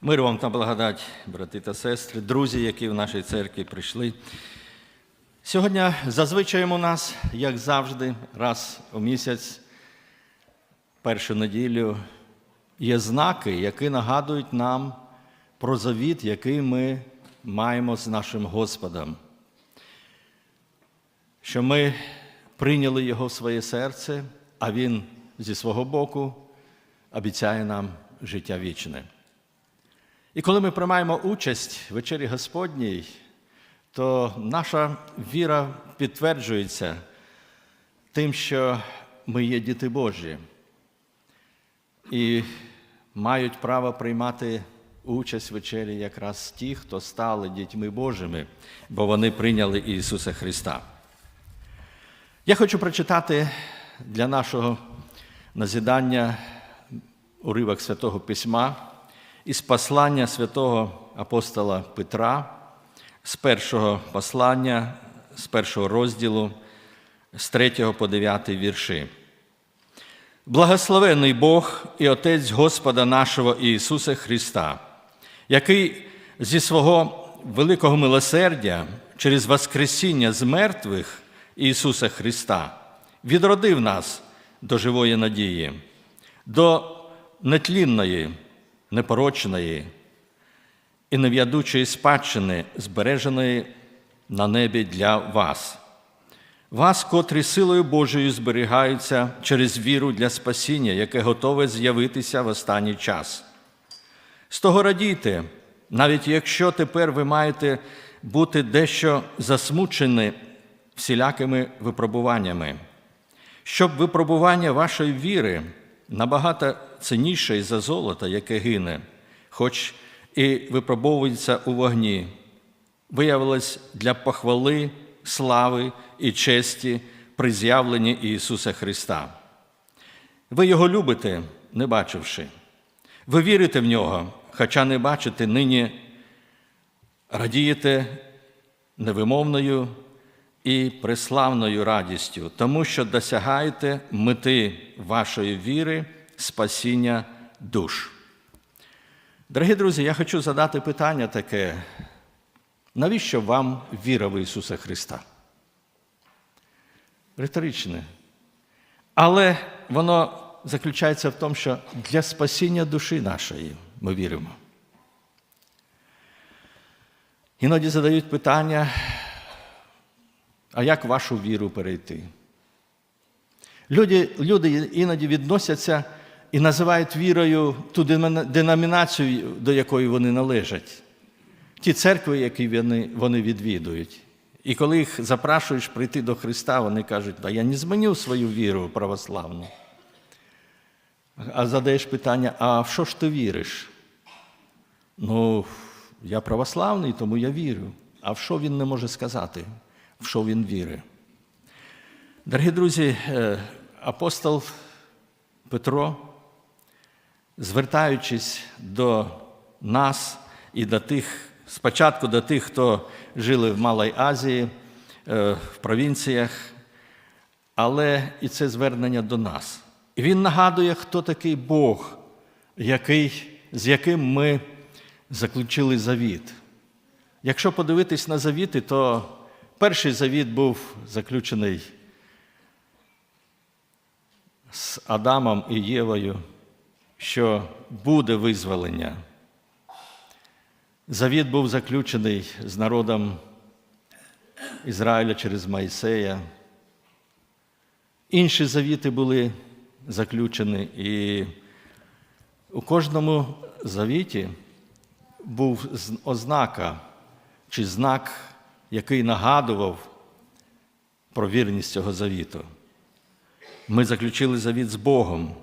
Мир вам та благодать, брати та сестри, друзі, які в нашій церкві прийшли. Сьогодні зазвичаєм у нас, як завжди, раз у місяць, першу неділю, є знаки, які нагадують нам про завіт, який ми маємо з нашим Господом. Що ми прийняли Його в своє серце, а Він зі свого боку обіцяє нам життя вічне. І коли ми приймаємо участь в вечері Господній, то наша віра підтверджується тим, що ми є діти Божі і мають право приймати участь в вечері якраз ті, хто стали дітьми Божими, бо вони прийняли Ісуса Христа. Я хочу прочитати для нашого назідання уривок Святого Письма із послання святого апостола Петра, з першого послання, з першого розділу, з 3 по 9 вірші. Благословений Бог і Отець Господа нашого Ісуса Христа, який зі свого великого милосердя через Воскресіння з мертвих Ісуса Христа відродив нас до живої надії, до нетлінної, непорочної і нев'ядучої спадщини, збереженої на небі для вас. Вас, котрі силою Божою зберігаються через віру для спасіння, яке готове з'явитися в останній час. З того радійте, навіть якщо тепер ви маєте бути дещо засмучені всілякими випробуваннями, щоб випробування вашої віри набагато цінніше за золото, яке гине, хоч і випробовується у вогні, виявилось для похвали, слави і честі при з'явленні Ісуса Христа. Ви Його любите, не бачивши. Ви вірите в нього, хоча не бачите нині, радієте невимовною і преславною радістю, тому що досягаєте мети вашої віри, спасіння душ. Дорогі друзі, я хочу задати питання таке: навіщо вам віра в Ісуса Христа? Риторичне. Але воно заключається в тому, що для спасіння душі нашої ми віримо. Іноді задають питання, а як вашу віру перейти? Люди, люди іноді відносяться і називають вірою ту деномінацію, до якої вони належать, ті церкви, які вони, вони відвідують. І коли їх запрошуєш прийти до Христа, вони кажуть, да я не зміню свою віру православну. А задаєш питання, а в що ж ти віриш? Ну, я православний, тому я вірю. А в що він не може сказати? В що він вірить? Дорогі друзі, апостол Петро, звертаючись до нас і до тих, спочатку до тих, хто жили в Малій Азії, в провінціях, але і це звернення до нас. І він нагадує, хто такий Бог, який, з яким ми заключили завіт. Якщо подивитись на завіти, то перший завіт був заключений з Адамом і Євою, що буде визволення. Завіт був заключений з народом Ізраїля через Майсея. Інші завіти були заключені, і у кожному завіті був ознака чи знак, який нагадував про вірність цього завіту. Ми заключили завіт з Богом.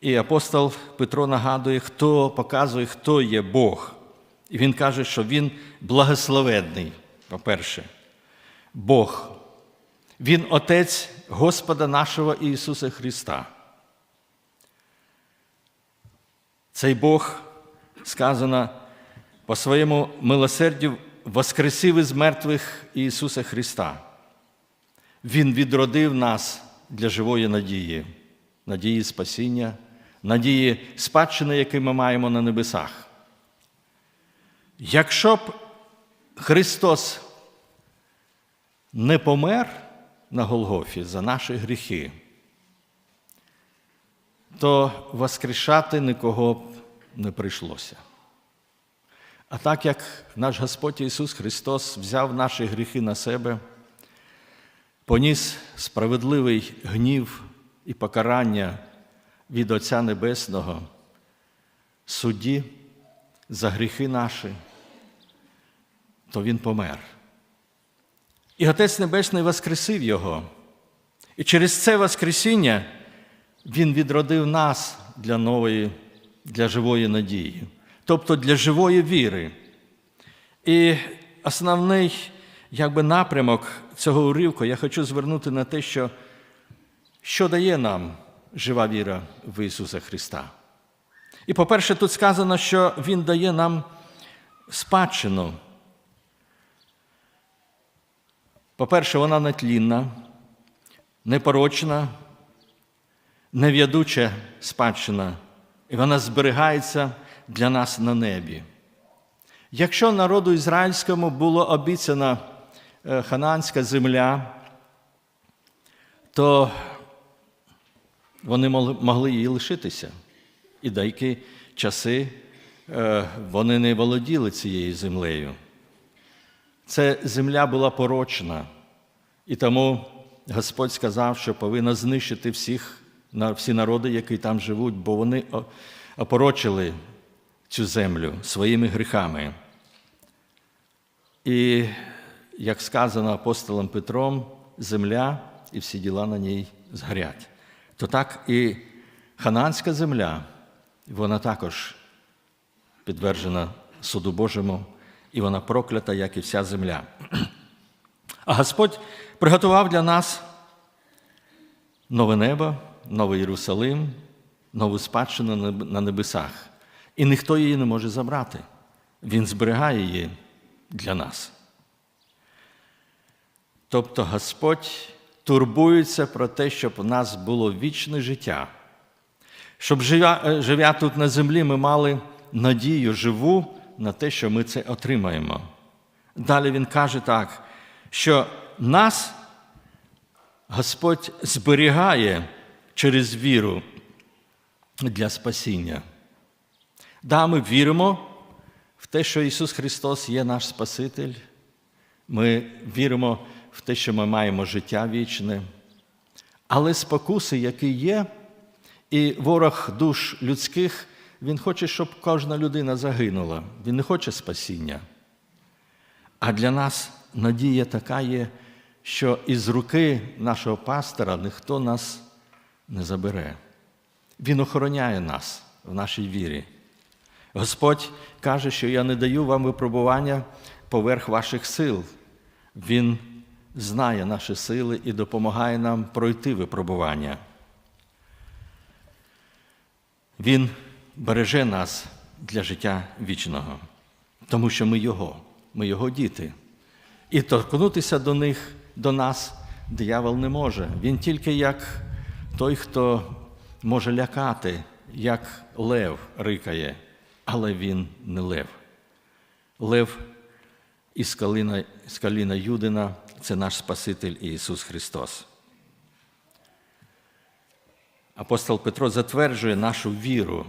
І апостол Петро нагадує, хто показує, хто є Бог. І він каже, що Він благословенний, по-перше, Бог. Він Отець Господа нашого Ісуса Христа. Цей Бог сказано по своєму милосердю воскресив із мертвих Ісуса Христа. Він відродив нас для живої надії, надії спасіння, надії спадщини, яку ми маємо на небесах. Якщо б Христос не помер на Голгофі за наші гріхи, то воскрешати нікого б не прийшлося. А так як наш Господь Ісус Христос взяв наші гріхи на себе, поніс справедливий гнів і покарання від Отця Небесного, судді за гріхи наші, то Він помер. І Отець Небесний воскресив Його. І через це Воскресіння Він відродив нас для нової, для живої надії, тобто для живої віри. І основний якби, напрямок цього уривку я хочу звернути на те, що, що дає нам жива віра в Ісуса Христа. І, по-перше, тут сказано, що Він дає нам спадщину. По-перше, вона нетлінна, непорочна, нев'ядуча спадщина, і вона зберігається для нас на небі. Якщо народу ізраїльському було обіцяна е, хананська земля, то вони могли її лишитися. І деякі часи е, вони не володіли цією землею. Це земля була порочна, і тому Господь сказав, що повинна знищити всіх, всі народи, які там живуть, бо вони опорочили цю землю своїми гріхами. І, як сказано апостолом Петром, земля і всі діла на ній згорять. То так і хананська земля, вона також підтверджена суду Божому, і вона проклята, як і вся земля. А Господь приготував для нас нове небо, новий Єрусалим, нову спадщину на небесах. І ніхто її не може забрати. Він зберігає її для нас. Тобто Господь турбується про те, щоб у нас було вічне життя, щоб живя, живя тут на землі, ми мали надію живу на те, що ми це отримаємо. Далі він каже так, що нас Господь зберігає через віру для спасіння. Да, ми віримо в те, що Ісус Христос є наш Спаситель. Ми віримо в те, що ми маємо життя вічне. Але спокуси, які є, і ворог душ людських, він хоче, щоб кожна людина загинула. Він не хоче спасіння. А для нас надія така є, що із руки нашого пастора ніхто нас не забере. Він охороняє нас в нашій вірі. Господь каже, що я не даю вам випробування поверх ваших сил. Він знає наші сили і допомагає нам пройти випробування. Він береже нас для життя вічного, тому що ми Його, ми Його діти. І торкнутися до них, до нас диявол не може. Він тільки як той, хто може лякати, як лев рикає, але він не лев. Лев із каліна, із каліна Юдина це наш Спаситель Ісус Христос. Апостол Петро затверджує нашу віру,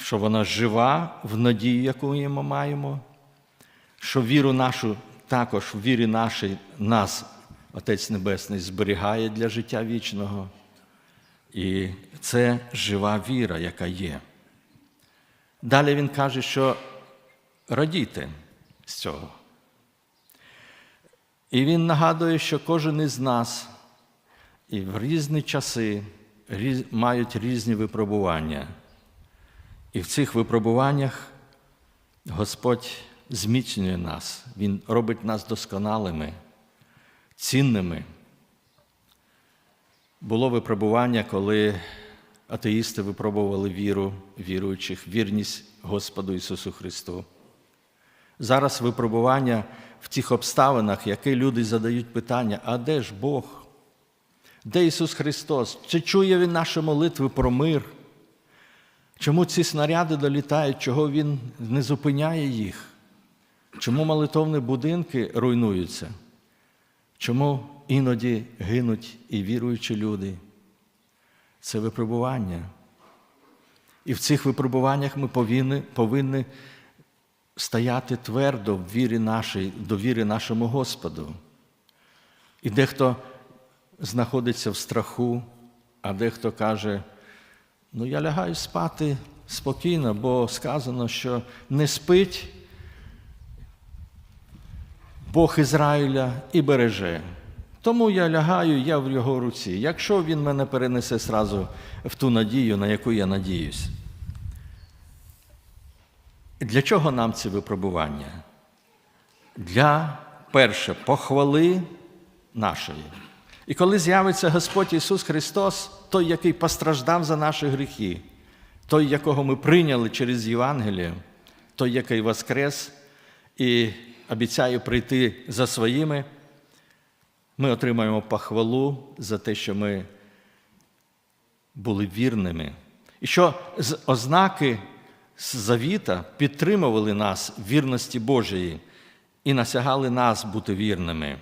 що вона жива в надії, яку ми маємо, що віру нашу також в вірі нашій нас, Отець Небесний, зберігає для життя вічного. І це жива віра, яка є. Далі він каже, що радійте з цього. І він нагадує, що кожен із нас і в різні часи мають різні випробування. І в цих випробуваннях Господь зміцнює нас, Він робить нас досконалими, цінними. Було випробування, коли атеїсти випробували віру віруючих, вірність Господу Ісусу Христу. Зараз випробування в тих обставинах, які люди задають питання, а де ж Бог? Де Ісус Христос? Чи чує Він наші молитви про мир? Чому ці снаряди долітають, чого він не зупиняє їх? Чому молитовні будинки руйнуються? Чому іноді гинуть і віруючі люди? Це випробування. І в цих випробуваннях ми повинні, повинні стояти твердо в вірі нашій, до віри нашому Господу. І дехто знаходиться в страху, а дехто каже, ну я лягаю спати спокійно, бо сказано, що не спить Бог Ізраїля і береже. Тому я лягаю, я в його руці. Якщо він мене перенесе сразу в ту надію, на яку я надіюсь. Для чого нам ці випробування? Для перше, похвали нашої. І коли з'явиться Господь Ісус Христос, той, який постраждав за наші гріхи, той, якого ми прийняли через Євангеліє, той, який воскрес і обіцяє прийти за своїми, ми отримаємо похвалу за те, що ми були вірними. І що ознаки завіта підтримували нас в вірності Божої і насягали нас бути вірними.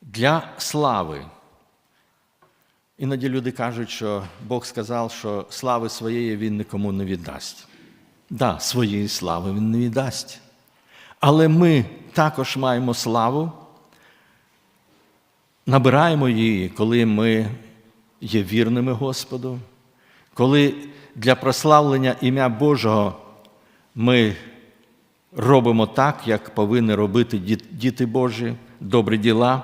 Для слави. Іноді люди кажуть, що Бог сказав, що слави своєї Він нікому не віддасть. Да, своєї слави Він не віддасть. Але ми також маємо славу, набираємо її, коли ми є вірними Господу, коли для прославлення ім'я Божого ми робимо так, як повинні робити діти Божі, добрі діла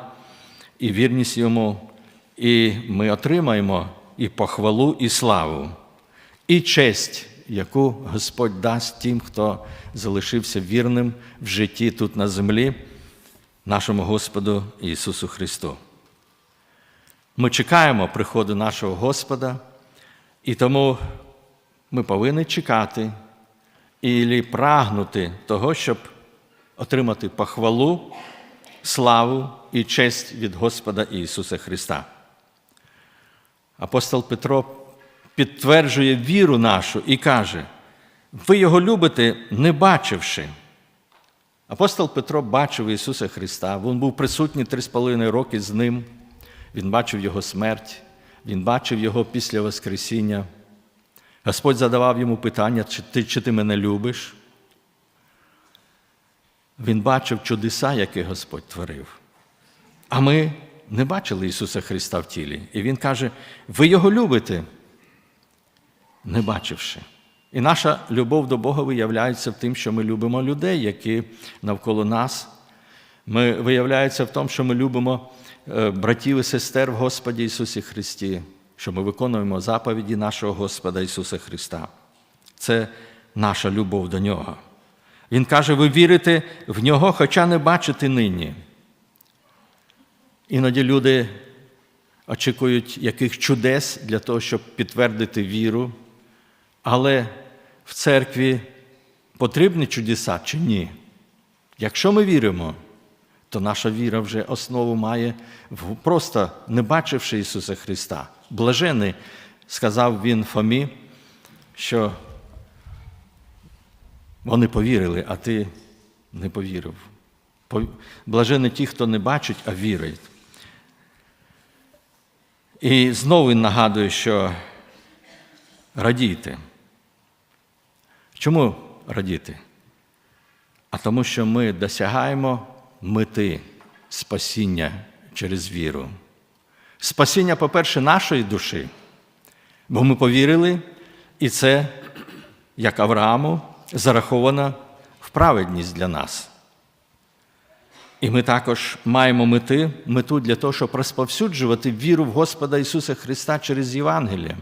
і вірність йому, і ми отримаємо і похвалу, і славу, і честь, яку Господь дасть тим, хто залишився вірним в житті тут на землі, нашому Господу Ісусу Христу. Ми чекаємо приходу нашого Господа, і тому ми повинні чекати і прагнути того, щоб отримати похвалу, славу і честь від Господа Ісуса Христа. Апостол Петро підтверджує віру нашу і каже: ви його любите, не бачивши. Апостол Петро бачив Ісуса Христа, Він був присутній три з половиною роки з Ним, Він бачив Його смерть, Він бачив Його після Воскресіння. Господь задавав йому питання, чи ти, чи ти мене любиш? Він бачив чудеса, які Господь творив. А ми не бачили Ісуса Христа в тілі. І Він каже: ви Його любите, не бачивши. І наша любов до Бога виявляється в тим, що ми любимо людей, які навколо нас. Ми виявляється в тому, що ми любимо братів і сестер в Господі Ісусі Христі, що ми виконуємо заповіді нашого Господа Ісуса Христа. Це наша любов до Нього. Він каже: ви вірите в Нього, хоча не бачите нині. Іноді люди очікують яких чудес для того, щоб підтвердити віру, але в церкві потрібні чудеса чи ні? Якщо ми віримо, то наша віра вже основу має, просто не бачивши Ісуса Христа. Блажений, сказав він Фомі, що вони повірили, а ти не повірив. Блажені ті, хто не бачить, а вірить. І знову він нагадує, що радійте. Чому радіти? А тому, що ми досягаємо мети спасіння через віру. Спасіння, по-перше, нашої душі, бо ми повірили, і це, як Аврааму, зараховано в праведність для нас. І ми також маємо мети, мету для того, щоб розповсюджувати віру в Господа Ісуса Христа через Євангеліє,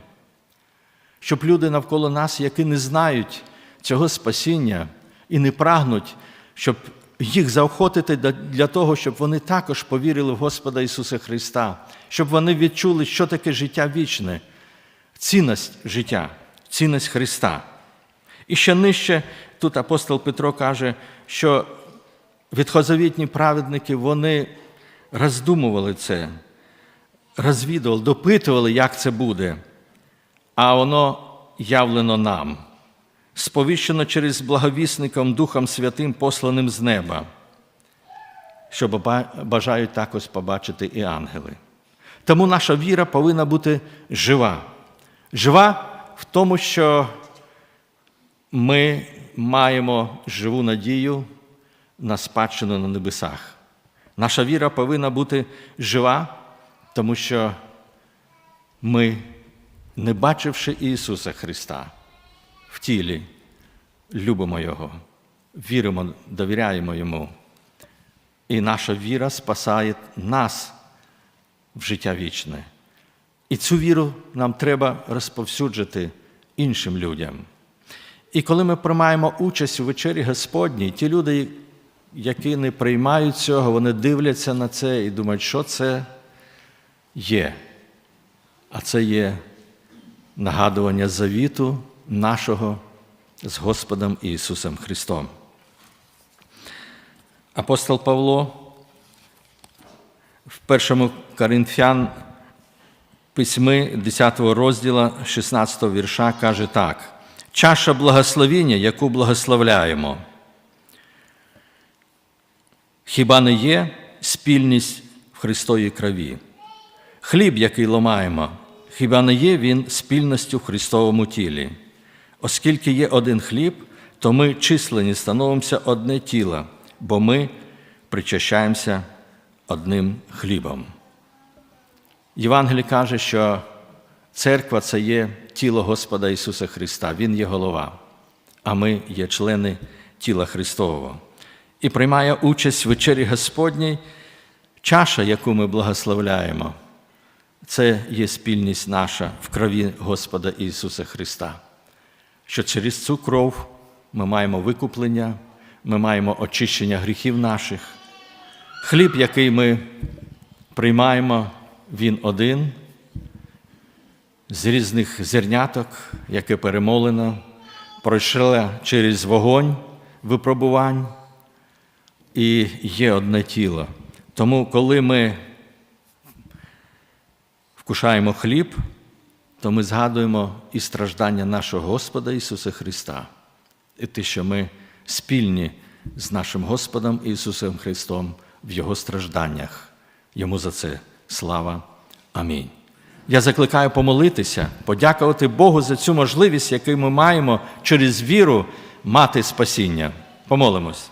щоб люди навколо нас, які не знають цього спасіння і не прагнуть, щоб їх заохотити для того, щоб вони також повірили в Господа Ісуса Христа, щоб вони відчули, що таке життя вічне, цінність життя, цінність Христа. І ще нижче тут апостол Петро каже, що відхозавітні праведники вони роздумували це, розвідували, допитували, як це буде. а воно явлено нам, сповіщено через благовісником Духом Святим, посланим з неба, що бажають також побачити і ангели. Тому наша віра повинна бути жива. Жива в тому, що ми маємо живу надію на спадщину на небесах. Наша віра повинна бути жива, тому що ми, не бачивши Ісуса Христа в тілі, любимо Його, віримо, довіряємо Йому. І наша віра спасає нас в життя вічне. І цю віру нам треба розповсюджити іншим людям. І коли ми приймаємо участь у вечері Господній, ті люди, які не приймають цього, вони дивляться на це і думають, що це є. А це є нагадування завіту нашого з Господом Ісусом Христом. Апостол Павло в першому Коринфян письми 10 розділа 16 вірша каже так: чаша благословіння, яку благословляємо. Хіба не є спільність в Христовій крові? Хліб, який ламаємо, хіба не є він спільністю в Христовому тілі? Оскільки є один хліб, то ми числені становимося одне тіло, бо ми причащаємося одним хлібом. Євангелій каже, що церква це є тіло Господа Ісуса Христа, Він є голова, а ми є члени тіла Христового. І приймає участь в вечері Господній, чаша, яку ми благословляємо, це є спільність наша в крові Господа Ісуса Христа. Що через цю кров ми маємо викуплення, ми маємо очищення гріхів наших. Хліб, який ми приймаємо, він один, з різних зерняток, яке перемолено, пройшло через вогонь випробувань і є одне тіло. Тому, коли ми вкушаємо хліб, то ми згадуємо і страждання нашого Господа Ісуса Христа, і те, що ми спільні з нашим Господом Ісусом Христом в Його стражданнях. Йому за це слава. Амінь. Я закликаю помолитися, подякувати Богу за цю можливість, яку ми маємо через віру мати спасіння. Помолимось.